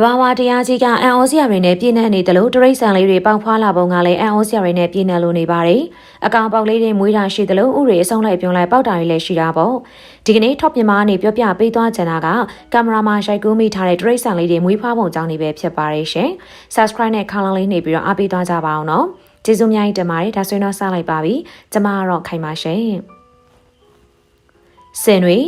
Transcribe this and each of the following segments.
တဘာဝတရားကြီးကအန်အောစရာတွေနဲ့ပြည့်နှက်နေတယ်လို့တရိတ်ဆန်လေးတွေပေါင်ဖွာလာပုံကလည်းအန်အောစရာတွေနဲ့ပြည့်နှက်လို့နေပါတယ်။အကောင်ပေါက်လေးတွေမွေးတာရှိတယ်လို့ဥတွေအဆုံးလိုက်ပြုံးလိုက်ပေါက်တာတွေလည်းရှိတာပေါ့။ဒီကနေ့ top မြန်မာကနေပြောပြပေးသွားချင်တာကကင်မရာမှာရိုက်ကူးမိထားတဲ့တရိတ်ဆန်လေးတွေမွေးဖွားပုံကြောင်းနေပဲဖြစ်ပါတယ်ရှင်။ subscribe နဲ့ခေါင်းလောင်းလေးနှိပ်ပြီးတော့အားပေးသွားကြပါအောင်နော်။ကျေးဇူးများကြီးတင်ပါတယ်ဒါဆိုရင်တော့စလိုက်ပါပြီ။ကျွန်မကတော့ခိုင်ပါရှင်။စင်တွေ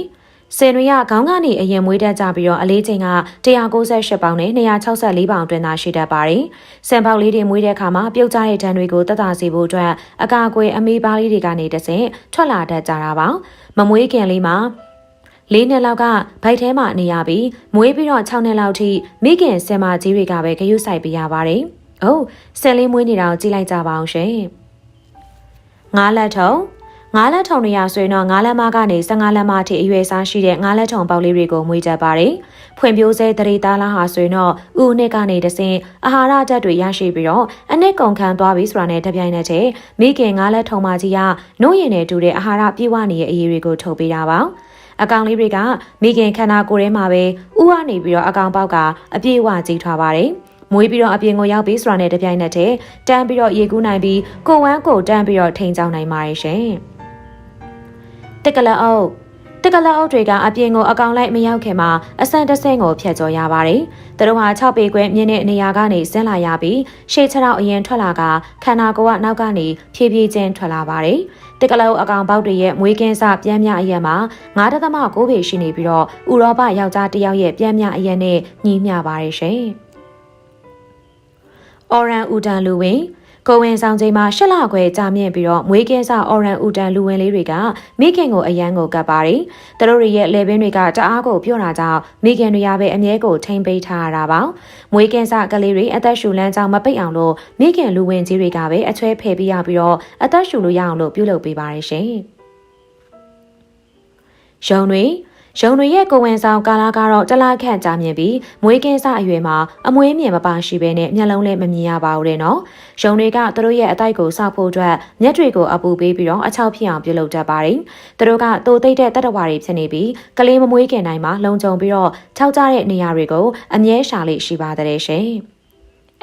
စင်တွေကခေါင်းကနေအရင်မွေးတတ်ကြပြီးတော့အလေးချိန်က198ပေါင်နဲ့264ပေါင်တွင်သာရှိတတ်ပါတယ်။စင်ပေါက်လေးတွေမွေးတဲ့အခါမှာပြုတ်ကျတဲ့ဓာတ်တွေကိုတက်တာစေဖို့အတွက်အကာအကွယ်အမေးပါးလေးတွေကနေတဆင့်ထွက်လာတတ်ကြတာပါ။မမွေးခင်လေးမှာလေးနှစ်လောက်ကဗိုက်ထဲမှာနေရပြီးမွေးပြီးတော့6နှစ်လောက်ထိမိခင်ဆင်မကြီးတွေကပဲဂရုစိုက်ပေးရပါတယ်။အိုးဆင်လေးမွေးနေတာကိုကြည့်လိုက်ကြပါအောင်ရှင်။ငါးလက်ထုံ ငါးလက်ထုံတွေရဆိုရင်တော့ငါးလက်မကနေ15လက်မအထိအရွယ်စားရှိတဲ့ငါးလက်ထုံပေါက်လေးတွေကိုမွေးကြပါတယ်။ဖွံ့ဖြိုးဆဲတရေသားလားဟာဆိုရင်တော့ဥနှစ်ကနေတဆင်အာဟာရဓာတ်တွေရရှိပြီးတော့အနှစ်ကုန်ခံသွားပြီဆိုတာနဲ့တပြိုင်နက်တည်းမိခင်ငါးလက်ထုံမကြီးကနှုတ်ရည်နဲ့တူတဲ့အာဟာရပြည့်ဝနေတဲ့အရေးတွေကိုထုတ်ပေးတာပါ။အကောင်လေးတွေကမိခင်ခန္ဓာကိုယ်ထဲမှာပဲဥကနေပြီးတော့အကောင်ပေါက်ကအပြည့်အဝကြီးထွားပါတယ်။မွေးပြီးတော့အပြင်ကိုရောက်ပြီးဆိုတာနဲ့တပြိုင်နက်တည်းတန်းပြီးတော့ရေကူးနိုင်ပြီးကိုဝမ်းကိုတန်းပြီးတော့ထိန်ချောင်းနိုင်ပါတယ်ရှင်။ တက်ကလအုပ်တက်ကလအုပ်တွေကအပြင်ကိုအကောင်လိုက်မရောက်ခင်မှာအဆန်တဆင့်ကိုဖျက်ကျော်ရပါတယ်။သူတို့ဟာ6ပေခွဲမြင့်တဲ့နေရာကနေဆင်းလာရပြီးရှေ့ခြေထောက်အရင်ထွက်လာကခန္ဓာကိုယ်ကနောက်ကနေဖြည်းဖြည်းချင်းထွက်လာပါတယ်။တက်ကလအုပ်အကောင်ပေါက်တွေရဲ့မွေးကင်းစပြမ်းမြအရက်မှာ9.9ပေရှိနေပြီးတော့ဥရောပယောက်ျားတစ်ယောက်ရဲ့ပြမ်းမြအရက်နဲ့ညီမျှပါတယ်ရှင်။အော်ရန်ဥဒန်လူဝင် ကိုဝင်ဆောင်ချိန်မှာရှစ်လခွဲကြာမြင့်ပြီးတော့မွေးကင်းစအော်ရန်ဥတန်လူဝင်လေးတွေကမိခင်ကိုအရန်ကိုကပ်ပါတယ်။သူတို့ရဲ့လေပင်တွေကတအားကိုပြော့တာကြောင့်မိခင်တွေရပဲအမြဲကိုထိမ့်ပေးထားရတာပါ။မွေးကင်းစကလေးတွေအသက်ရှူလန်းကြောင်းမပိတ်အောင်လို့မိခင်လူဝင်ကြီးတွေကပဲအချွဲဖယ်ပေးရပြီးတော့အသက်ရှူလို့ရအောင်လို့ပြုလုပ်ပေးပါတယ်ရှင်။ရုံတွေ ရုံတွေရဲ့ကိုဝင်ဆောင်ကာလာကတော့တလားခန့်ကြာမြင့်ပြီးမွေးကင်းစအရွယ်မှာအမွေးမြင်မပါရှိဘဲနဲ့မျက်လုံးလည်းမမြင်ရပါဘူးတဲ့နော်။ရုံတွေကသူတို့ရဲ့အတိုက်ကိုစောက်ဖို့အတွက်မျက်တွေကိုအပူပေးပြီးတော့အချောက်ဖြစ်အောင်ပြုလုပ်တတ်ပါတယ်။သူတို့ကတိုးသိမ့်တဲ့တတ္တဝါတွေဖြစ်နေပြီးကလေးမမွေးခင်တိုင်းမှာလုံခြုံပြီးတော့ခြောက်ကြတဲ့နေရာတွေကိုအမြဲရှာလေးရှိပါတဲ့ရှင်။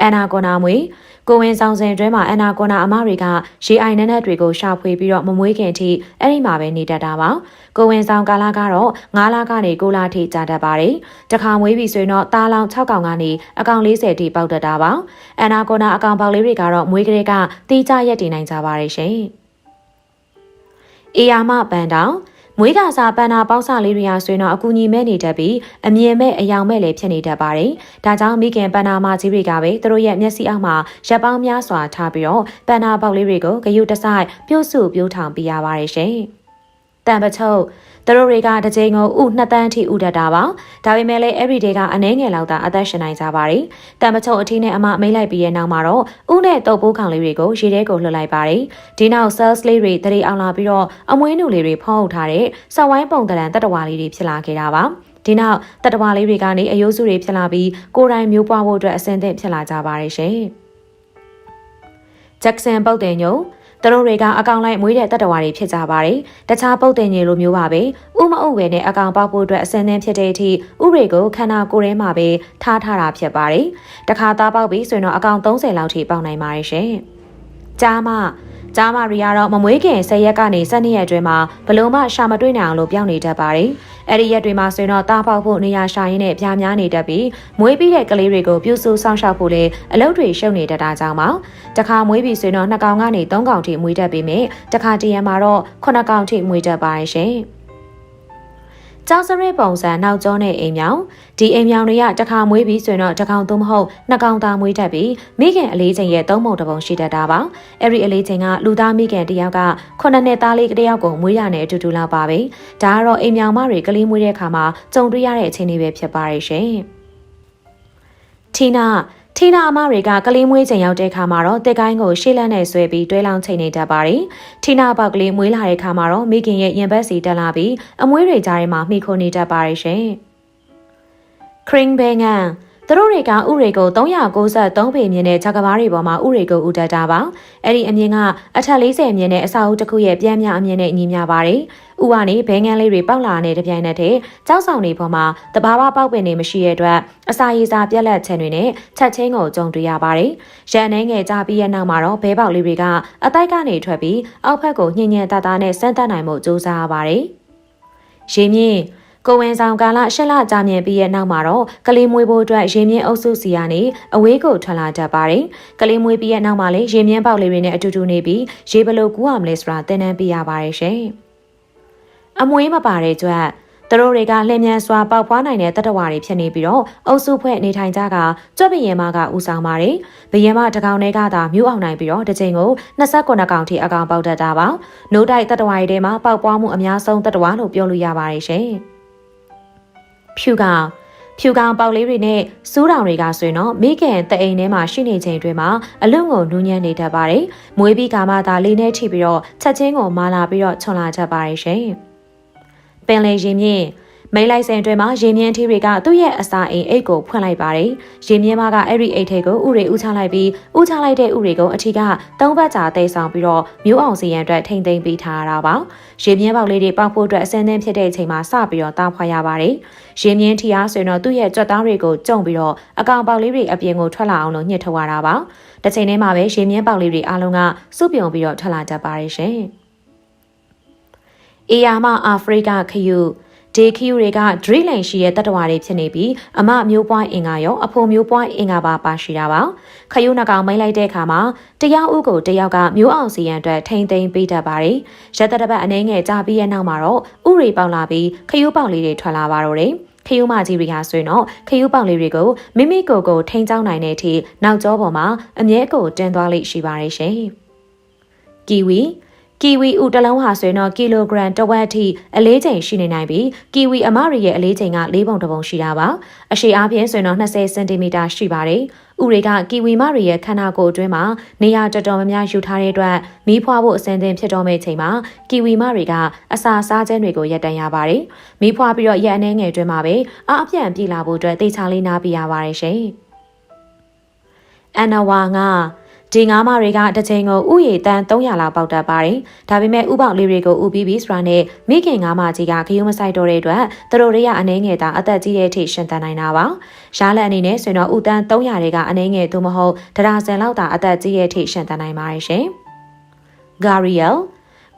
အန်နာကွန်နာမွေကိုဝင်ဆောင်စဉ်အတွင်းမှာအန်နာကွန်နာအမတွေကရေအိုင်နက်နက်တွေကိုရှာဖွေပြီးတော့မမွေးခင်ထိအဲ့ဒီမှာပဲနေတတ်တာပါကိုဝင်ဆောင်ကာလကတော့9လကနေ9လထိကြာတတ်ပါတယ်တခါမွေးပြီဆိုရင်တော့သားလောင်6កောင်ကနေအကောင်40ထိပေါက်တတ်တာပါအန်နာကွန်နာအကောင်ပေါက်လေးတွေကတော့မွေးကလေးကတီးကြရက်တည်နိုင်ကြပါတယ်ရှင်အေယာမပန်တောင် မွေးကစားပန်းနာပေါက်စလေးတွေဟာဆိုရင်တော့အကူညီမဲ့နေတတ်ပြီးအမြင်မဲ့အယောင်မဲ့လည်းဖြစ်နေတတ်ပါတယ်။ဒါကြောင့်မိခင်ပန်းနာမကြီးတွေကပဲသူတို့ရဲ့မျက်စိအောက်မှာရပ်ပေါင်းများစွာထားပြီးတော့ပန်းနာပေါက်လေးတွေကိုဂယုတစိုက်ပြုတ်စုပြိုးထောင်ပေးရပါတယ်ရှင်။တန်ပချုပ် သူတို့တွေကတစ်ချိန်ကိုဥနှစ်တန်းထိဥတတ်တာပါဒါပေမဲ့လည်း everyday ကအနှဲငယ်လောက်သာအသက်ရှင်နိုင်ကြပါတယ်တန်ပချုပ်အထီးနဲ့အမမိတ်လိုက်ပြီးရဲ့နောက်မှာတော့ဥနဲ့တုပ်ပိုးခေါင်လေးတွေကိုရေထဲကိုလှုပ်လိုက်ပါတယ်ဒီနောက် cells လေးတွေတရေအောင်လာပြီးတော့အမွှေးနုလေးတွေဖောင်းထုတ်ထားတဲ့စဝိုင်းပုံတရံတတဝါလေးတွေဖြစ်လာခဲ့တာပါဒီနောက်တတဝါလေးတွေကနေအယိုးစုတွေဖြစ်လာပြီးကိုယ်တိုင်မျိုးပွားဖို့အတွက်အဆင်သင့်ဖြစ်လာကြပါတယ်ရှင်ဂျက်ဆန်ပုတ်တင်ညုံ သူတို့တွေကအကောင်လိုက်မွေးတဲ့တတ္တဝါတွေဖြစ်ကြပါတယ်။တခြားပုတ်တင်ကြီးလိုမျိုးပါပဲ။ဥမအုပ်ဝယ်နဲ့အကောင်ပေါက်ဖို့အတွက်အစင်းသင်းဖြစ်တဲ့အထိဥတွေကိုခန္ဓာကိုယ်ထဲမှာပဲထားထားတာဖြစ်ပါတယ်။တခါသားပေါက်ပြီးဆိုရင်တော့အကောင်30လောက်ထိပေါက်နိုင်ပါတယ်ရှင်။ကြားမ ကျားမရီကတော့မမွေးခင်၁၀ရက်ကနေ၁၂ရက်အတွင်းမှာဘလို့မှရှာမတွေ့နိုင်အောင်လို့ပြောင်းနေတတ်ပါတယ်။အဲ့ဒီရက်တွေမှာဆိုရင်တော့တားပေါက်ဖို့နေရာရှာရင်းနဲ့ပြားများနေတတ်ပြီးမွေးပြီးတဲ့ကလေးတွေကိုပြုစုစောင့်ရှောက်ဖို့လေအလုပ်တွေရှုပ်နေတတ်တာကြောင့်ပါ။တခါမွေးပြီးဆိုရင်တော့2ကောင်ကနေ3ကောင်ထိမွေးတတ်ပြီးမြဲတခါတရံမှာတော့9ကောင်ထိမွေးတတ်ပါတယ်ရှင်။ ကျောင်းစရဲပုံစံနောက်ကျောနဲ့အိမ်မြောင်ဒီအိမ်မြောင်တွေကတစ်ခါမွေးပြီးဆိုရင်တော့တစ်ကောင်သို့မဟုတ်နှစ်ကောင်သားမွေးတတ်ပြီးမိခင်အလေးချိန်ရဲ့သုံးပုံတစ်ပုံရှိတတ်တာပါအဲ့ဒီအလေးချိန်ကလူသားမိခင်တယောက်ကခုနှစ်နှစ်သားလေးတယောက်ကိုမွေးရတဲ့အတူတူလောက်ပါပဲဒါကတော့အိမ်မြောင်မတွေကလေးမွေးတဲ့အခါမှာကြုံတွေ့ရတဲ့အခြေအနေပဲဖြစ်ပါရဲ့ရှင်တီနာ ထီနာအမတွေကကလေးမွေးချိန်ရောက်တဲ့ခါမှာတော့တက်ကိုင်းကိုရှေ့လန်းနဲ့ဆွဲပြီးတွဲလောင်းချိန်နေတတ်ပါတယ်။ထီနာပေါက်ကလေးမွေးလာတဲ့ခါမှာတော့မိခင်ရဲ့ရင်ဘတ်စီတက်လာပြီးအမွေးတွေကြားထဲမှာမိခိုနေတတ်ပါတယ်ရှင်။ Kring Bengan သူတို့တွေကဥတွေကို393ပေမြင့်တဲ့ခြေကဘားတွေပေါ်မှာဥတွေကိုဥတက်တာပါအဲ့ဒီအမြင့်ကအထက်40မြင့်တဲ့အစာအုပ်တစ်ခုရဲ့ပြန်မြအမြင့်နဲ့ညီမျှပါတယ်ဥကနေဘဲငန်းလေးတွေပေါက်လာတဲ့တပြိုင်နက်တည်းကြောက်ဆောင်တွေပေါ်မှာတဘာဝပေါက်ပင်တွေမရှိတဲ့အတွက်အစာရည်စာပြက်လက်ချင်တွေနဲ့ချက်ချင်းကိုကြုံတွေ့ရပါတယ်ရန်နှဲငယ်ကြပြီးရဲ့နောက်မှာတော့ဘဲပေါက်လေးတွေကအတိုက်ကနေထွက်ပြီးအောက်ဖက်ကိုညင်ညင်တသားနဲ့စမ်းတက်နိုင်မှုစူးစမ်းရပါတယ်ရေမြင့် ကိုဝင်ဆောင်ကာလရှက်လကြာမြင့်ပြီးရဲ့နောက်မှာတော့ကလေးမွေးဖို့အတွက်ရေမြင့်အုပ်စုစီကနေအဝေးကိုထွက်လာတတ်ပါတယ်။ကလေးမွေးပြီးရဲ့နောက်မှာလည်းရေမြင့်ပေါက်လေးတွေနဲ့အတူတူနေပြီးရေဘလို့ကူးအောင်လဲဆိုတာသင်တန်းပြရပါတယ်ရှင်။အမွေးမပါတဲ့ကြွက်သူတို့တွေကလျင်မြန်စွာပေါက်ဖွားနိုင်တဲ့တတဝါတွေဖြစ်နေပြီးတော့အုပ်စုဖွဲ့နေထိုင်ကြကကြွက်ဘရင်မကဦးဆောင်ပါတယ်။ဘရင်မတကောင်တွေကသာမြို့အောင်နိုင်ပြီးတော့တစ်ချိန်ကို29ကောင်ထိအကောင်ပေါက်တတ်တာပါ။နိုးတိုက်တတဝါတွေထဲမှာပေါက်ပွားမှုအများဆုံးတတဝါလို့ပြောလို့ရပါတယ်ရှင်။ ဖြူကောင်ဖြူကောင်ပေါက်လေးတွေနဲ့စူးတောင်တွေကဆိုရင်တော့မိခင်တအိမ်ထဲမှာရှိနေချိန်တွေမှာအလွန်ကိုနူးညံ့နေတတ်ပါတယ်။မွေးပြီးကာမှသာလေးနဲ့ထိပြီးတော့ချက်ချင်းကိုမာလာပြီးတော့ခြုံလာတတ်ပါတယ်ရှင်။ပင်လေရင်မြင့် မိတ်လိုက်စင်တွင်မှာရေမြင်းထီးတွေကသူ့ရဲ့အစာအိမ်အိတ်ကိုဖွင့်လိုက်ပါတယ်။ရေမြင်းမကအဲ့ဒီအိတ်ထဲကိုဥတွေဥချလိုက်ပြီးဥချလိုက်တဲ့ဥတွေကိုအထီကသုံးဘက်ကြာတိတ်ဆောင်ပြီးတော့မျိုးအောင်စီရန်အတွက်ထိမ့်သိမ့်ပေးထားရတာပါ။ရေမြင်းပေါက်လေးတွေပေါက်ဖို့အတွက်အစင်းသင်းဖြစ်တဲ့အချိန်မှာစပြီးတော့တားဖွာရပါတယ်။ရေမြင်းထီအားဆိုရင်တော့သူ့ရဲ့ကြွက်သားတွေကိုကြုံပြီးတော့အကောင်ပေါက်လေးတွေအပြင်ကိုထွက်လာအောင်လို့ညှစ်ထုတ်ရတာပါ။တစ်ချိန်တည်းမှာပဲရေမြင်းပေါက်လေးတွေအားလုံးကစုပြုံပြီးတော့ထွက်လာတတ်ပါတယ်ရှင်။အေယာမအာဖရိကခယူ ဒေခီယူတွေကဒရိလိန်ရှိရဲ့တတဝါတွေဖြစ်နေပြီးအမမျိုးပွိုင်းအင်္ဂါရောအဖိုမျိုးပွိုင်းအင်္ဂါပါပါရှိတာပါခယူနှကောင်မိတ်လိုက်တဲ့အခါမှာတရားဥကိုတယောက်ကမျိုးအောင်စီရန်အတွက်ထိမ့်သိမ်းပေးတတ်ပါတယ်ရက်တတပတ်အနေငယ်ကြာပြီးရဲ့နောက်မှာတော့ဥရီပေါက်လာပြီးခယူပေါက်လေးတွေထွက်လာပါတော့တယ်ခယူမကြီးတွေဟာဆိုရင်တော့ခယူပေါက်လေးတွေကိုမိမိကိုယ်ကိုထိန်းချောင်းနိုင်တဲ့အထိနောက်ကျောပေါ်မှာအမြဲကိုတင်သွားလိမ့်ရှိပါတယ်ရှင်။ကီဝီ ကီဝီဥတလုံးဟာဆိုရင်တော့ကီလိုဂရမ်တဝက်အထိအလေးချိန်ရှိနေနိုင်ပြီးကီဝီအမရီရဲ့အလေးချိန်က၄ပုံတစ်ပုံရှိတာပါအရှိအားဖြင့်ဆိုရင်တော့20စင်တီမီတာရှိပါတယ်ဥတွေကကီဝီမရီရဲ့ခန္ဓာကိုယ်အတွင်းမှာနေရာတော်တော်များများယူထားတဲ့အတွက်မီးဖွားဖို့အစင်းသင်ဖြစ်တော့မယ့်ချိန်မှာကီဝီမရီကအစာစားခြင်းတွေကိုရပ်တန့်ရပါတယ်မီးဖွားပြီးတော့ရက်အနေငယ်အတွင်းမှာပဲအအပြန့်ပြေးလာဖို့အတွက်တေချာလေးနားပြရပါတယ်ရှင်အန်နဝါငါ ဒီငါးမတွေကတစ်ချိန်ကိုဥယေတန်300လောက်ပေါက်တတ်ပါတယ်။ဒါပေမဲ့ဥပေါက်လေးတွေကိုဥပြီးပြီးဆိုတာနဲ့မိခင်ငါးမကြီးကခရုံးမဆိုင်တော့တဲ့အတွက်သူတို့တွေကအနှဲငယ်တာအသက်ကြီးတဲ့အထိရှင်သန်နိုင်တာပါ။ရှားလက်အနေနဲ့ဆိုရင်တော့ဥတန်300တွေကအနှဲငယ်သို့မဟုတ်ဒရာဇန်လောက်တာအသက်ကြီးတဲ့အထိရှင်သန်နိုင်ပါတယ်ရှင်။ Gariel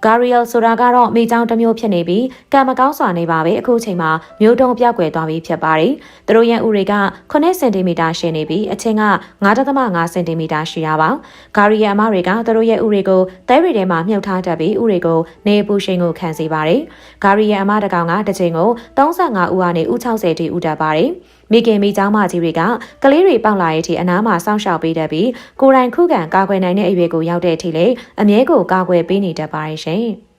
ဂါရီယယ်ဆိုတာကတော့မိချောင်းတစ်မျိုးဖြစ်နေပြီးကံမကောင်းစွာနေပါပဲအခုချိန်မှာမျိုးတုံပြောက်ွယ်သွားပြီးဖြစ်ပါတယ်။သူတို့ရဲ့ဥတွေက9စင်တီမီတာရှည်နေပြီးအချင်းက9.5စင်တီမီတာရှိတာပါ။ဂါရီယယ်အမတွေကသူတို့ရဲ့ဥတွေကိုသဲရီထဲမှာမြုပ်ထားတတ်ပြီးဥတွေကိုနေပူရှိန်ကိုခံစေပါတယ်။ဂါရီယယ်အမတကောင်ကတစ်ချိန်ကို35ဦးကနေဥ60တိဥတက်ပါတယ်။ မိခင်မိเจ้าမကြီးတွေကကလေးတွေပေါက်လာတဲ့အထိအနားမှာစောင့်ရှောက်ပေးတတ်ပြီးကိုယ်တိုင်ခုခံကာကွယ်နိုင်တဲ့အရွယ်ကိုရောက်တဲ့အထိလေအမြဲကိုကာကွယ်ပေးနေတတ်ပါတယ်ရှင်။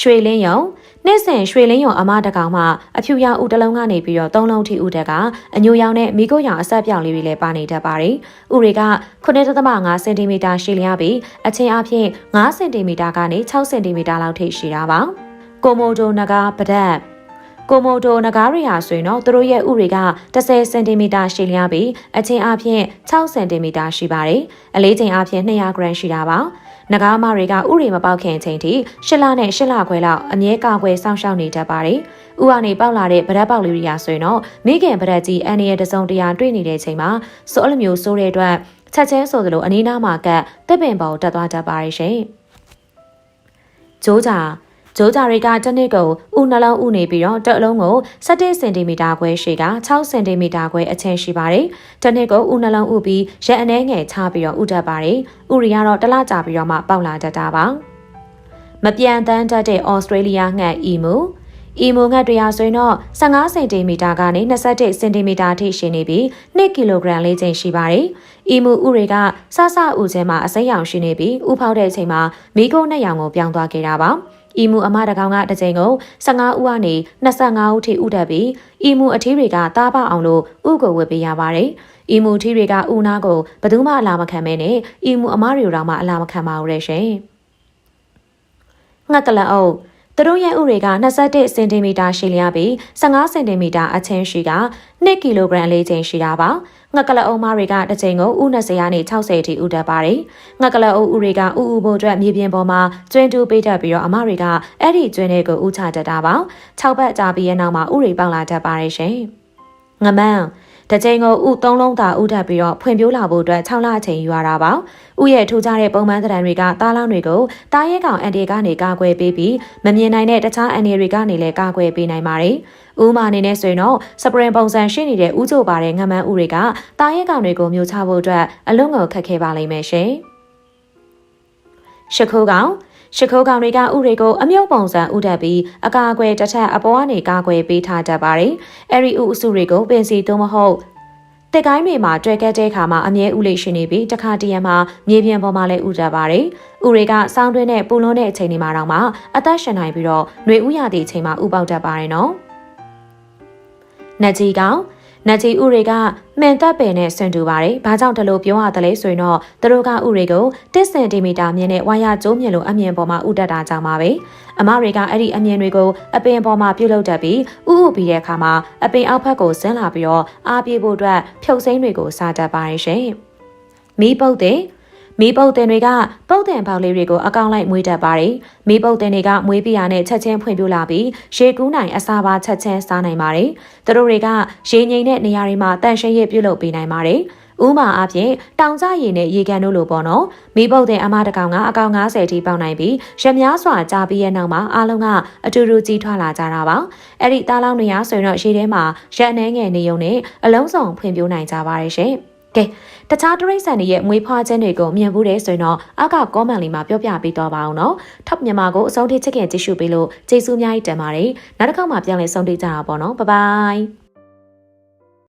ရွှေလင်းယုံနေ့စဉ်ရွှေလင်းယုံအမတကောင်မှအဖြူရောင်ဥတလုံးကနေပြီးတော့သုံးလုံးထိဥတက်ကအညိုရောင်နဲ့မိကိုရောင်အဆက်ပြောင်လေးတွေလည်းပါနေတတ်ပါတယ်။ဥတွေက9.5စင်တီမီတာရှည်လျားပြီးအချင်းအဖြစ်9စင်တီမီတာကနေ6စင်တီမီတာလောက်ထိရှိတာပါ။ကိုမိုဒိုနဂါပဒတ် ကိုမိုတိုနဂါးတွေဟာဆိုရင်တော့သူတို့ရဲ့ဥတွေက10စင်တီမီတာရှည်လျားပြီးအချင်းအဖြစ်6စင်တီမီတာရှိပါတယ်။အလေးချိန်အဖြစ်200ဂရမ်ရှိတာပါ။နဂါးမတွေကဥတွေမပေါက်ခင်ချိန်ထိရှစ်လနဲ့ရှစ်လခွဲလောက်အမြဲကာကွယ်စောင့်ရှောက်နေတတ်ပါတယ်။ဥကနေပေါက်လာတဲ့ဗရက်ပေါက်လေးတွေဟာဆိုရင်တော့မိခင်ဗရက်ကြီးအန်နီရဲ့တစုံတရာတွေ့နေတဲ့ချိန်မှာစိုးလိုမျိုးစိုးတဲ့အတွက်ချက်ချင်းဆိုသလိုအနီးနားမှာကတစ်ပင်ပေါ်တက်သွားတတ်ပါတယ်ရှင်။ဂျိုးဂျာ ဂျိုးဂျာတွေကတစ်နှစ်ကိုဥနှလုံးဥနေပြီးတော့တစ်အလုံးကို17စင်တီမီတာခွဲရှည်က6စင်တီမီတာခွဲအချင်းရှိပါတယ်။တစ်နှစ်ကိုဥနှလုံးဥပြီးရက်အနှဲငယ်ချပြီးတော့ဥတတ်ပါတယ်။ဥရီကတော့တလကြာပြီးတော့မှပေါက်လာတတ်တာပါ။မပြန်တန်းတတ်တဲ့ဩစတြေးလျငှက်အီမူအီမိုငတ်တွေဟာဆိုရင်တော့15စင်တီမီတာကနေ21စင်တီမီတာထိရှိနေပြီး2ကီလိုဂရမ်လေးချိန်ရှိပါတယ်။အီမူဥတွေကဆဆဥကျဲမှာအစိမ်းရောင်ရှိနေပြီးဥဖောက်တဲ့အချိန်မှာမီးကုန်းနဲ့ရောင်ကိုပြောင်းသွားခဲ့တာပါ။။ အီမူအမတကောင်ကတစ်ချိန်ကို15ဦးကနေ25ဦးထိဥတက်ပြီးအီမူအထီးတွေကတားပအောင်လို့ဥကိုဝစ်ပေးရပါတယ်။အီမူထီးတွေကဥနာကိုဘယ်သူမှအလာမခံမဲနဲ့အီမူအမတွေတော့မှအလာမခံပါဘူးတဲ့ရှင်။ငှက်ကလအုပ် သူတို့ရဲ့ဥတွေက21စင်တီမီတာရှည်လျားပြီး15စင်တီမီတာအချင်းရှိက2ကီလိုဂရမ်လေးချိန်ရှိတာပါငှက်ကလအုံမတွေကတစ်ချိန်ကိုဥ20ရာနေ60အထိဥတက်ပါတယ်ငှက်ကလအုံဥတွေကဥဥဖို့အတွက်မြေပြင်ပေါ်မှာကျွင်းတူးပေးတတ်ပြီးတော့အမတွေကအဲ့ဒီကျွင်းတွေကိုဥချတတ်တာပါ6ဘက်ကြာပြီးရဲ့နောက်မှာဥတွေပေါက်လာတတ်ပါတယ်ရှင်ငမန်း တကြိမ်ကိုဥသုံးလုံးသာဥထပ်ပြီးတော့ဖွံ့ဖြိုးလာဖို့အတွက်6လအချိန်ယူရတာပါ။ဥရဲ့ထူကြတဲ့ပုံမှန်သဏ္ဍာန်တွေကတားလောင်းတွေကိုတားရဲကောင်အန်တီကနေကာကွယ်ပေးပြီးမမြင်နိုင်တဲ့တခြားအန်တီတွေကနေလည်းကာကွယ်ပေးနိုင်ပါတယ်။ဥမာအနေနဲ့ဆိုရင်တော့စပရင်ပုံစံရှိနေတဲ့ဥကြိုပါတဲ့ငမန်းဥတွေကတားရဲကောင်တွေကိုမျိုးချဖို့အတွက်အလုံးငုံခက်ခဲပါလိမ့်မယ်ရှင်။ရှခုကောင် ရှခိုးကောင်တွေကဥတွေကိုအမြုပ်ပုံစံဥတက်ပြီးအကာအကွယ်တစ်ထပ်အပေါ်ကနေကာကွယ်ပေးထားတတ်ပါတယ်။အဲဒီဥအစုတွေကိုပင်စီသို့မဟုတ်တက်ကိုင်းတွေမှာတွေ့ခဲ့တဲ့အခါမှာအမြဲဥလေးရှိနေပြီးတခါတရံမှာမြေပြင်ပေါ်မှာလည်းဥတက်ပါတယ်။ဥတွေကစောင်းတွင်းနဲ့ပူလွန်းတဲ့အချိန်တွေမှာတော့မှအသက်ရှင်နိုင်ပြီးတော့ຫນွေဥရသည့်အချိန်မှာဥပေါက်တတ်ပါတယ်နော်။နကြီးကောင် နကြီးဥတွေကမှန်သက်ပင်နဲ့ဆင်တူပါတယ်။ဘာကြောင့်ဒီလိုပြောရသလဲဆိုရင်တော့သူတို့ကဥတွေကို1စင်တီမီတာမြင့်တဲ့ဝါယာကျိုးမြင့်လိုအမြင်ပေါ်မှာဥတက်တာကြောင့်ပါပဲ။အမတွေကအဲ့ဒီအမြင်တွေကိုအပင်ပေါ်မှာပြုတ်လောက်တတ်ပြီးဥဥပြီးတဲ့အခါမှာအပင်အောက်ဘက်ကိုဆင်းလာပြီးတော့အားပြေဖို့အတွက်ဖြုတ်စိမ့်တွေကိုစားတတ်ပါတယ်ရှင်။မီးပုတ်တဲ့ မီးပုတ်တင်တွေကပုတ်တင်ပေါက်လေးတွေကိုအကောင်လိုက်မွေးတတ်ပါတယ်။မီးပုတ်တင်တွေကမွေးပြရနဲ့ချက်ချင်းဖွံ့ဖြိုးလာပြီးရေကူးနိုင်အစာပါချက်ချင်းစားနိုင်ပါတယ်။သူတို့တွေကရေငိမ်တဲ့နေရာတွေမှာတန့်ရှင်းရပြုတ်လုပ်ပေးနိုင်ပါတယ်။ဥမာအဖြစ်တောင်ကျရည်နဲ့ရေကန်တို့လိုပေါ့နော်မိပုတ်တဲ့အမတကောင်ကအကောင်90ထိပေါက်နိုင်ပြီးရများစွာကြာပြီးရဲ့နောက်မှာအားလုံးကအတူတူကြီးထွားလာကြတာပါအဲ့ဒီသားလောင်းနေရဆိုရင်တော့ရေထဲမှာရက်နှဲငယ်နေုံနဲ့အလုံးစုံဖွံ့ဖြိုးနိုင်ကြပါတယ်ရှင် ကဲတခြားတရိတ်ဆန်တွေရဲ့မွေးဖွားခြင်းတွေကိုမြင်ဘူးတယ်ဆိုရင်တော့အောက်က comment လေးမှာပြောပြပေးတော့ပါအောင်နော်။ Top မြန်မာကိုအဆုံးထိချစ်ခင်ကြည့်ရှုပေးလို့ကျေးဇူးအများကြီးတင်ပါတယ်။နောက်တစ်ခေါက်မှပြန်လည်ဆုံတွေ့ကြတာပေါ့နော်။ Bye bye